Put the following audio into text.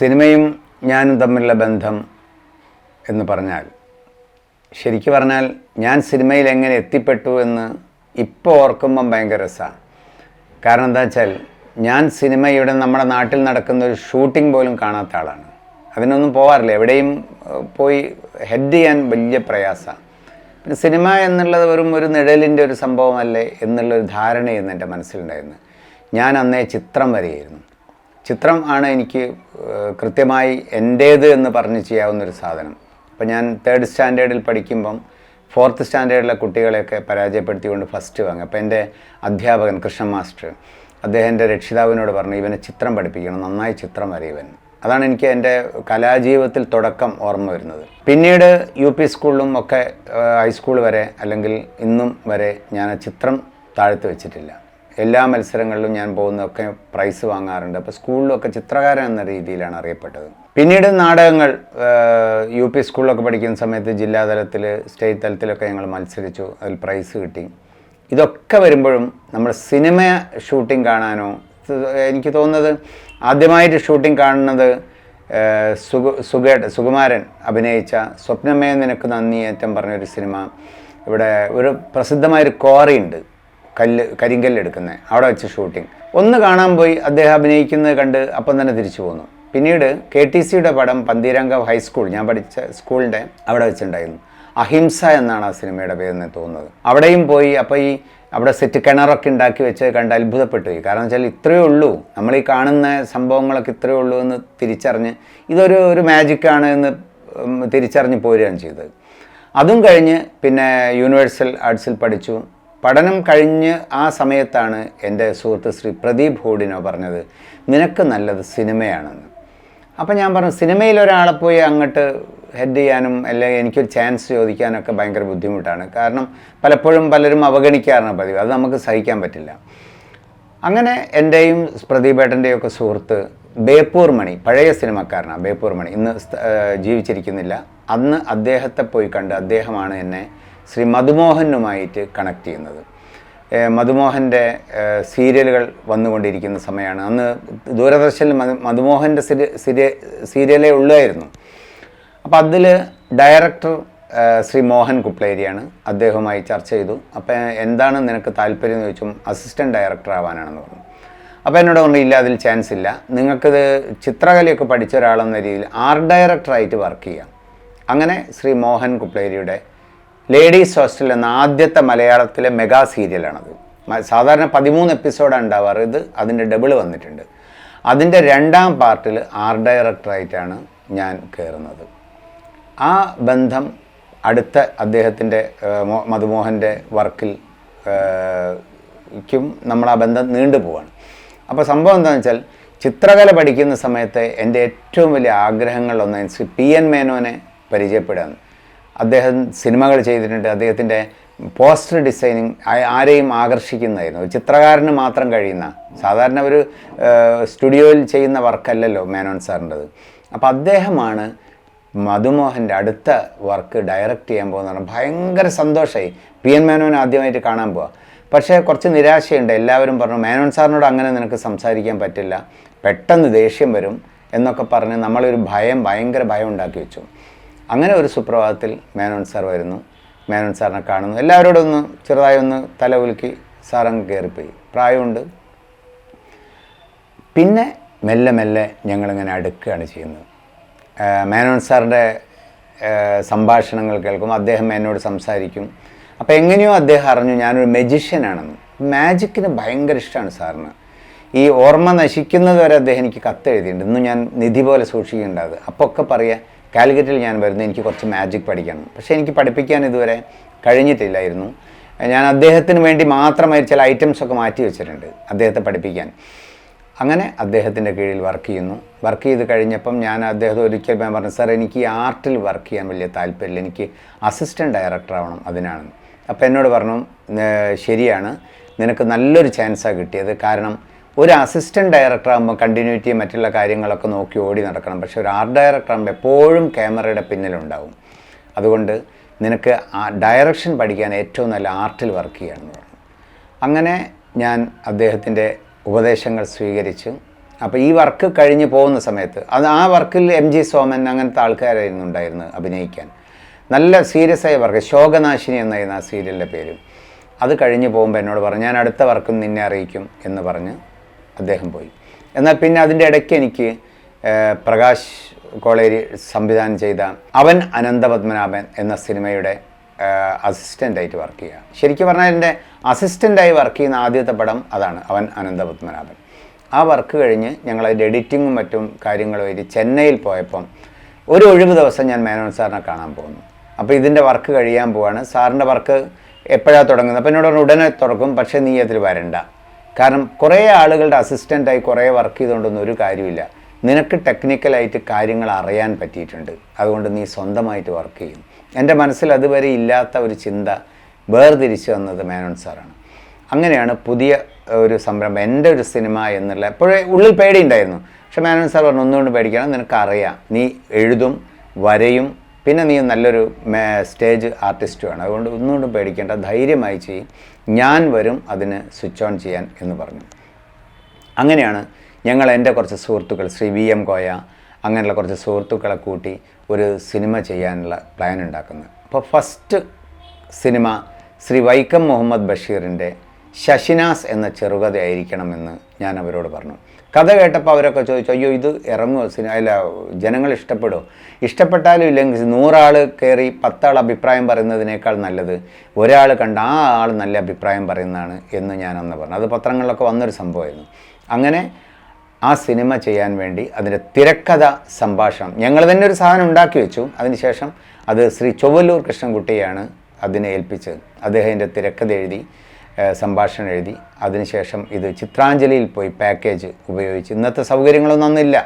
സിനിമയും ഞാനും തമ്മിലുള്ള ബന്ധം എന്ന് പറഞ്ഞാൽ ശരിക്കു പറഞ്ഞാൽ ഞാൻ സിനിമയിൽ എങ്ങനെ എത്തിപ്പെട്ടു എന്ന് ഇപ്പോൾ ഓർക്കുമ്പം ഭയങ്കര രസമാണ് കാരണം എന്താ വെച്ചാൽ ഞാൻ സിനിമയുടെ നമ്മുടെ നാട്ടിൽ നടക്കുന്ന ഒരു ഷൂട്ടിംഗ് പോലും കാണാത്ത ആളാണ്. അതിനൊന്നും പോകാറില്ല എവിടെയും പോയി ഹെഡ് ചെയ്യാൻ വലിയ പ്രയാസമാണ് പിന്നെ സിനിമ എന്നുള്ളത് വെറും ഒരു നിഴലിന്റെ ഒരു സംഭവമല്ലേ എന്നുള്ളൊരു ധാരണയായിരുന്നു എന്റെ മനസ്സിലുണ്ടായിരുന്നു ഞാൻ അന്നേ ചിത്രം വരെയായിരുന്നു. ചിത്രം ആണ് എനിക്ക് കൃത്യമായി എന്റേത് എന്ന് പറഞ്ഞ് ചെയ്യാവുന്നൊരു സാധനം. അപ്പം ഞാൻ തേർഡ് സ്റ്റാൻഡേർഡിൽ പഠിക്കുമ്പം ഫോർത്ത് സ്റ്റാൻഡേർഡിലെ കുട്ടികളെയൊക്കെ പരാജയപ്പെടുത്തിക്കൊണ്ട് ഫസ്റ്റ് വാങ്ങി അപ്പോൾ എന്റെ അധ്യാപകൻ കൃഷ്ണൻ മാസ്റ്റർ അദ്ദേഹം എന്റെ രക്ഷിതാവിനോട് പറഞ്ഞു ഇവനെ ചിത്രം പഠിപ്പിക്കണം നന്നായി ചിത്രം വരയിവൻ അതാണ് എനിക്ക് എന്റെ കലാജീവിതത്തിൽ തുടക്കം ഓർമ്മ വരുന്നത്. പിന്നീട് യു പി സ്കൂളിലും ഒക്കെ ഹൈസ്കൂൾ വരെ അല്ലെങ്കിൽ ഇന്നും വരെ ഞാൻ ചിത്രം താഴ്ത്തി വെച്ചിട്ടില്ല. എല്ലാ മത്സരങ്ങളിലും ഞാൻ പോകുന്നതൊക്കെ പ്രൈസ് വാങ്ങാറുണ്ട്. അപ്പോൾ സ്കൂളിലൊക്കെ ചിത്രകാരൻ എന്ന രീതിയിലാണ് അറിയപ്പെട്ടത്. പിന്നീട് നാടകങ്ങൾ യു പി സ്കൂളിലൊക്കെ പഠിക്കുന്ന സമയത്ത് ജില്ലാതലത്തിൽ സ്റ്റേറ്റ് തലത്തിലൊക്കെ ഞങ്ങൾ മത്സരിച്ചു. അതിൽ പ്രൈസ് കിട്ടി. ഇതൊക്കെ വരുമ്പോഴും നമ്മൾ സിനിമ ഷൂട്ടിംഗ് കാണാനോ എനിക്ക് തോന്നുന്നത് ആദ്യമായിട്ട് ഷൂട്ടിംഗ് കാണുന്നത് സുഗ സുകുമാരൻ അഭിനയിച്ച സ്വപ്നമേ നിനക്ക് നന്ദി ഏറ്റം പറഞ്ഞൊരു സിനിമ ഇവിടെ ഒരു പ്രസിദ്ധമായൊരു ക്വാറി ഉണ്ട്. കല്ല് കരിങ്കല്ലെടുക്കുന്നത് അവിടെ വെച്ച് ഷൂട്ടിംഗ് ഒന്ന് കാണാൻ പോയി അദ്ദേഹം അഭിനയിക്കുന്നത് കണ്ട് അപ്പം തന്നെ തിരിച്ചു പോന്നു. പിന്നീട് കെ ടി സിയുടെ പടം പന്തീരാങ്കാവ് ഹൈസ്കൂൾ ഞാൻ പഠിച്ച സ്കൂളിന്റെ അവിടെ വെച്ചിട്ടുണ്ടായിരുന്നു. അഹിംസ എന്നാണ് ആ സിനിമയുടെ പേരെന്ന് തോന്നുന്നത്. അവിടെയും പോയി അപ്പോൾ ഈ അവിടെ സെറ്റ് കിണറൊക്കെ ഉണ്ടാക്കി വെച്ച് കണ്ട് അത്ഭുതപ്പെട്ടു പോയി. കാരണം വെച്ചാൽ ഇത്രയേ ഉള്ളൂ. നമ്മൾ ഈ കാണുന്ന സംഭവങ്ങളൊക്കെ ഇത്രയേ ഉള്ളൂ എന്ന് തിരിച്ചറിഞ്ഞ് ഇതൊരു ഒരു മാജിക്കാണ് എന്ന് തിരിച്ചറിഞ്ഞ് പോരുകയാണ് ചെയ്തത്. അതും കഴിഞ്ഞ് പിന്നെ യൂണിവേഴ്സൽ ആർട്സിൽ പഠിച്ചു. പഠനം കഴിഞ്ഞ് ആ സമയത്താണ് എന്റെ സുഹൃത്ത് ശ്രീ പ്രദീപ് ഹോഡിനോ പറഞ്ഞത് നിനക്ക് നല്ലത് സിനിമയാണെന്ന്. അപ്പം ഞാൻ പറഞ്ഞു സിനിമയിൽ ഒരാളെ പോയി അങ്ങോട്ട് ഹെഡ് ചെയ്യാനും അല്ലെങ്കിൽ എനിക്കൊരു ചാൻസ് ചോദിക്കാനൊക്കെ ഭയങ്കര ബുദ്ധിമുട്ടാണ്. കാരണം പലപ്പോഴും പലരും അവഗണിക്കാറാണ് പതിവ് അത് നമുക്ക് സഹിക്കാൻ പറ്റില്ല. അങ്ങനെ എന്റെയും പ്രദീപേട്ടന്റെയും ഒക്കെ സുഹൃത്ത് ബേപ്പൂർ മണി പഴയ സിനിമക്കാരനാണ് ബേപ്പൂർ മണി ഇന്ന് ജീവിച്ചിരിക്കുന്നില്ല. അന്ന് അദ്ദേഹത്തെ പോയി കണ്ട് അദ്ദേഹമാണ് എന്നെ ശ്രീ മധുമോഹനുമായിട്ട് കണക്ട് ചെയ്യുന്നത്. മധുമോഹന്റെ സീരിയലുകൾ വന്നുകൊണ്ടിരിക്കുന്ന സമയമാണ്. അന്ന് ദൂരദർശനിൽ മധു മധുമോഹന്റെ സിരി സിരി സീരിയലേ ഉള്ളായിരുന്നു. അപ്പോൾ അതിൽ ഡയറക്ടർ ശ്രീ മോഹൻ കുപ്ലേരിയാണ് അദ്ദേഹവുമായി ചർച്ച ചെയ്തു. അപ്പോൾ എന്താണ് നിനക്ക് താല്പര്യം എന്ന് ചോദിച്ചും അസിസ്റ്റന്റ് ഡയറക്ടർ ആവാനാണെന്ന് പറഞ്ഞു. അപ്പോൾ എന്നോട് പറഞ്ഞു ഇല്ല അതിൽ ചാൻസ് ഇല്ല. നിങ്ങൾക്കിത് ചിത്രകലയൊക്കെ പഠിച്ച ഒരാളെന്ന രീതിയിൽ ആർട്ട് ഡയറക്ടറായിട്ട് വർക്ക് ചെയ്യാം. അങ്ങനെ ശ്രീ മോഹൻ കുപ്ലേരിയുടെ ലേഡീസ് ഹോസ്റ്റൽ എന്ന ആദ്യത്തെ മലയാളത്തിലെ മെഗാ സീരിയലാണത്. സാധാരണ പതിമൂന്ന് എപ്പിസോഡാണ് ഉണ്ടാവാറ്. ഇത് അതിന്റെ ഡബിൾ വന്നിട്ടുണ്ട്. അതിന്റെ രണ്ടാം പാർട്ടിൽ ആർട്ട് ഡയറക്ടറായിട്ടാണ് ഞാൻ കയറുന്നത്. ആ ബന്ധം അടുത്ത അദ്ദേഹത്തിന്റെ മധുമോഹന്റെ വർക്കിൽ ക്കും നമ്മൾ ആ ബന്ധം നീണ്ടു പോവാണ്. അപ്പോൾ സംഭവം എന്താണെന്ന് വെച്ചാൽ ചിത്രകല പഠിക്കുന്ന സമയത്ത് എന്റെ ഏറ്റവും വലിയ ആഗ്രഹങ്ങളിലൊന്ന് പി എൻ മേനോനെ പരിചയപ്പെടാൻ അദ്ദേഹം സിനിമകൾ ചെയ്തിട്ടുണ്ട്. അദ്ദേഹത്തിന്റെ പോസ്റ്റർ ഡിസൈനിങ് ആരെയും ആകർഷിക്കുന്നതായിരുന്നു. ഒരു ചിത്രകാരന് മാത്രം കഴിയുന്ന സാധാരണ ഒരു സ്റ്റുഡിയോയിൽ ചെയ്യുന്ന വർക്കല്ലല്ലോ മേനോൻ സാറിന്റെത്. അപ്പോൾ അദ്ദേഹമാണ് മധുമോഹന്റെ അടുത്ത വർക്ക് ഡയറക്റ്റ് ചെയ്യാൻ പോകുന്നതാണ് ഭയങ്കര സന്തോഷമായി പി എൻ മേനോൻ ആദ്യമായിട്ട് കാണാൻ പോവാ. പക്ഷേ കുറച്ച് നിരാശയുണ്ട്. എല്ലാവരും പറഞ്ഞു മേനോൻ സാറിനോട് അങ്ങനെ നിനക്ക് സംസാരിക്കാൻ പറ്റില്ല. പെട്ടെന്ന് ദേഷ്യം വരും എന്നൊക്കെ പറഞ്ഞ് നമ്മളൊരു ഭയം ഭയങ്കര ഭയം ഉണ്ടാക്കി വെച്ചു. അങ്ങനെ ഒരു സുപ്രഭാതത്തിൽ മേനോൻ സാർ വരുന്നു. മേനോൻ സാറിനെ കാണുന്നു. എല്ലാവരോടും ഒന്ന് ചെറുതായി ഒന്ന് തല ഉലുക്കി സാറങ്ങ് കയറിപ്പോയി. പ്രായമുണ്ട്. പിന്നെ മെല്ലെ മെല്ലെ ഞങ്ങളിങ്ങനെ അടുക്കുകയാണ് ചെയ്യുന്നത്. മേനോൻ സാറിന്റെ സംഭാഷണങ്ങൾ കേൾക്കും അദ്ദേഹം എന്നോട് സംസാരിക്കും. അപ്പോൾ എങ്ങനെയോ അദ്ദേഹം അറിഞ്ഞു ഞാനൊരു മെജിഷ്യനാണെന്ന് മാജിക്കിന് ഭയങ്കര ഇഷ്ടമാണ് സാറിന്. ഈ ഓർമ്മ നശിക്കുന്നത് വരെ അദ്ദേഹം എനിക്ക് കത്ത് എഴുതിയിട്ടുണ്ട് ഇന്നും ഞാൻ നിധി പോലെ സൂക്ഷിക്കേണ്ടത്. അപ്പോൾ ഒക്കെ പറയുക കാലിക്കറ്റിൽ ഞാൻ വരുന്നത് എനിക്ക് കുറച്ച് മാജിക് പഠിക്കണം. പക്ഷേ എനിക്ക് പഠിപ്പിക്കാൻ ഇതുവരെ കഴിഞ്ഞിട്ടില്ലായിരുന്നു. ഞാൻ അദ്ദേഹത്തിന് വേണ്ടി മാത്രമായി ചില ഐറ്റംസൊക്കെ മാറ്റി വെച്ചിട്ടുണ്ട് അദ്ദേഹത്തെ പഠിപ്പിക്കാൻ. അങ്ങനെ അദ്ദേഹത്തിന്റെ കീഴിൽ വർക്ക് ചെയ്യുന്നു. വർക്ക് ചെയ്ത് കഴിഞ്ഞപ്പം ഞാൻ അദ്ദേഹത്തെ ഒരിക്കൽ ഞാൻ പറഞ്ഞു സാർ എനിക്ക് ഈ ആർട്ടിൽ വർക്ക് ചെയ്യാൻ വലിയ താല്പര്യമില്ല. എനിക്ക് അസിസ്റ്റന്റ് ഡയറക്ടർ ആവണം അതിനാണ്. അപ്പോൾ എന്നോട് പറഞ്ഞു ശരിയാണ്. നിനക്ക് നല്ലൊരു ചാൻസാണ് കിട്ടിയത്. കാരണം ഒരു അസിസ്റ്റന്റ് ഡയറക്ടർ ആകുമ്പോൾ കണ്ടിന്യൂറ്റി മറ്റുള്ള കാര്യങ്ങളൊക്കെ നോക്കി ഓടി നടക്കണം. പക്ഷെ ഒരു ആർട്ട് ഡയറക്ടർ ആകുമ്പോൾ എപ്പോഴും ക്യാമറയുടെ പിന്നിലുണ്ടാവും. അതുകൊണ്ട് നിനക്ക് ആ ഡയറക്ഷൻ പഠിക്കാൻ ഏറ്റവും നല്ല ആർട്ടിൽ വർക്ക് ചെയ്യാമെന്ന് പറഞ്ഞു അങ്ങനെ ഞാൻ അദ്ദേഹത്തിന്റെ ഉപദേശങ്ങൾ സ്വീകരിച്ചു. അപ്പോൾ ഈ വർക്ക് കഴിഞ്ഞ് പോകുന്ന സമയത്ത് അത് ആ വർക്കിൽ എം ജി സോമൻ അങ്ങനത്തെ ആൾക്കാരായിരുന്നു ഉണ്ടായിരുന്നത് അഭിനയിക്കാൻ. നല്ല സീരിയസ് ആയ വർക്ക് ശോകനാശിനി എന്നായിരുന്നു ആ സീരിയലിന്റെ പേര്. അത് കഴിഞ്ഞ് പോകുമ്പോൾ എന്നോട് പറഞ്ഞു ഞാൻ അടുത്ത വർക്കും നിന്നെ അറിയിക്കും എന്ന് പറഞ്ഞ് അദ്ദേഹം പോയി. എന്നാൽ പിന്നെ അതിന്റെ ഇടയ്ക്ക് എനിക്ക് പ്രകാശ് കോളേരി സംവിധാനം ചെയ്ത അവൻ അനന്തപത്മനാഭൻ എന്ന സിനിമയുടെ അസിസ്റ്റന്റായിട്ട് വർക്ക് ചെയ്യുക. ശരിക്കും പറഞ്ഞാൽ എന്റെ അസിസ്റ്റന്റായി വർക്ക് ചെയ്യുന്ന ആദ്യത്തെ പടം അതാണ് അവൻ അനന്തപത്മനാഭൻ. ആ വർക്ക് കഴിഞ്ഞ് ഞങ്ങൾ അതിന്റെ എഡിറ്റിങ്ങും മറ്റും കാര്യങ്ങളും വരി ചെന്നൈയിൽ പോയപ്പം ഒരു ഒഴിവ് ദിവസം ഞാൻ മേനോൻ സാറിനെ കാണാൻ പോകുന്നു അപ്പോൾ ഇതിന്റെ വർക്ക് കഴിയാൻ പോവാണ്. സാറിന്റെ വർക്ക് എപ്പോഴാണ് തുടങ്ങുന്നത്? അപ്പോൾ എന്നോട് ഉടനെ തുറക്കും പക്ഷേ നീ അതിൽ വരണ്ട. കാരണം കുറേ ആളുകളുടെ അസിസ്റ്റന്റായി കുറേ വർക്ക് ചെയ്തുകൊണ്ടൊന്നും ഒരു കാര്യമില്ല. നിനക്ക് ടെക്നിക്കലായിട്ട് കാര്യങ്ങൾ അറിയാൻ പറ്റിയിട്ടുണ്ട്. അതുകൊണ്ട് നീ സ്വന്തമായിട്ട് വർക്ക് ചെയ്യും. എന്റെ മനസ്സിൽ അതുവരെ ഇല്ലാത്ത ഒരു ചിന്ത വേർതിരിച്ചു വന്നത് മേനോൻ സാറാണ്. അങ്ങനെയാണ് പുതിയ ഒരു സംരംഭം എന്റെ ഒരു സിനിമ എന്നുള്ള എപ്പോഴേ ഉള്ളിൽ പേടിയുണ്ടായിരുന്നു. പക്ഷെ മേനോൻ സാർ പറഞ്ഞു ഒന്നുകൊണ്ട് പേടിക്കണം നിനക്കറിയാം. നീ എഴുതും വരയും പിന്നെ നീ നല്ലൊരു സ്റ്റേജ് ആർട്ടിസ്റ്റുമാണ്. അതുകൊണ്ട് ഒന്നുകൊണ്ടും പേടിക്കേണ്ട ധൈര്യമായി ചെയ്യും. ഞാൻ വരും അതിന് സ്വിച്ച് ഓൺ ചെയ്യാൻ എന്ന് പറഞ്ഞു. അങ്ങനെയാണ് ഞങ്ങൾ എന്റെ കുറച്ച് സുഹൃത്തുക്കൾ ശ്രീ വി എം കോയ അങ്ങനെയുള്ള കുറച്ച് സുഹൃത്തുക്കളെ കൂട്ടി ഒരു സിനിമ ചെയ്യാനുള്ള പ്ലാൻ ഉണ്ടാക്കുന്നത്. അപ്പോൾ ഫസ്റ്റ് സിനിമ ശ്രീ വൈക്കം മുഹമ്മദ് ബഷീറിന്റെ ശശിനാസ് എന്ന ചെറുകഥയായിരിക്കണമെന്ന് ഞാൻ അവരോട് പറഞ്ഞു. കഥ കേട്ടപ്പോൾ അവരൊക്കെ ചോദിച്ചു അയ്യോ ഇത് ഇറങ്ങുമോ സിനിമ അല്ല ജനങ്ങൾ ഇഷ്ടപ്പെടുമോ ഇഷ്ടപ്പെട്ടാലും ഇല്ലെങ്കിൽ നൂറാൾ കയറി പത്താൾ അഭിപ്രായം പറയുന്നതിനേക്കാൾ നല്ലത് ഒരാൾ കണ്ട ആ ആൾ നല്ല അഭിപ്രായം പറയുന്നതാണ് എന്ന് ഞാൻ അന്ന് പറഞ്ഞു. അത് പത്രങ്ങളിലൊക്കെ വന്നൊരു സംഭവമായിരുന്നു. അങ്ങനെ ആ സിനിമ ചെയ്യാൻ വേണ്ടി അതിന്റെ തിരക്കഥ സംഭാഷണം ഞങ്ങൾ തന്നെ ഒരു സാധനം ഉണ്ടാക്കി വെച്ചു. അതിനുശേഷം അത് ശ്രീ ചൊവ്വല്ലൂർ കൃഷ്ണൻകുട്ടിയാണ് അതിനെ ഏൽപ്പിച്ചത്. അദ്ദേഹം അതിന്റെ തിരക്കഥ എഴുതി. സംഭാഷണം എഴുതി. അതിനുശേഷം ഇത് ചിത്രാഞ്ജലിയിൽ പോയി പാക്കേജ് ഉപയോഗിച്ച്. ഇന്നത്തെ സൗകര്യങ്ങളൊന്നും അന്നില്ല.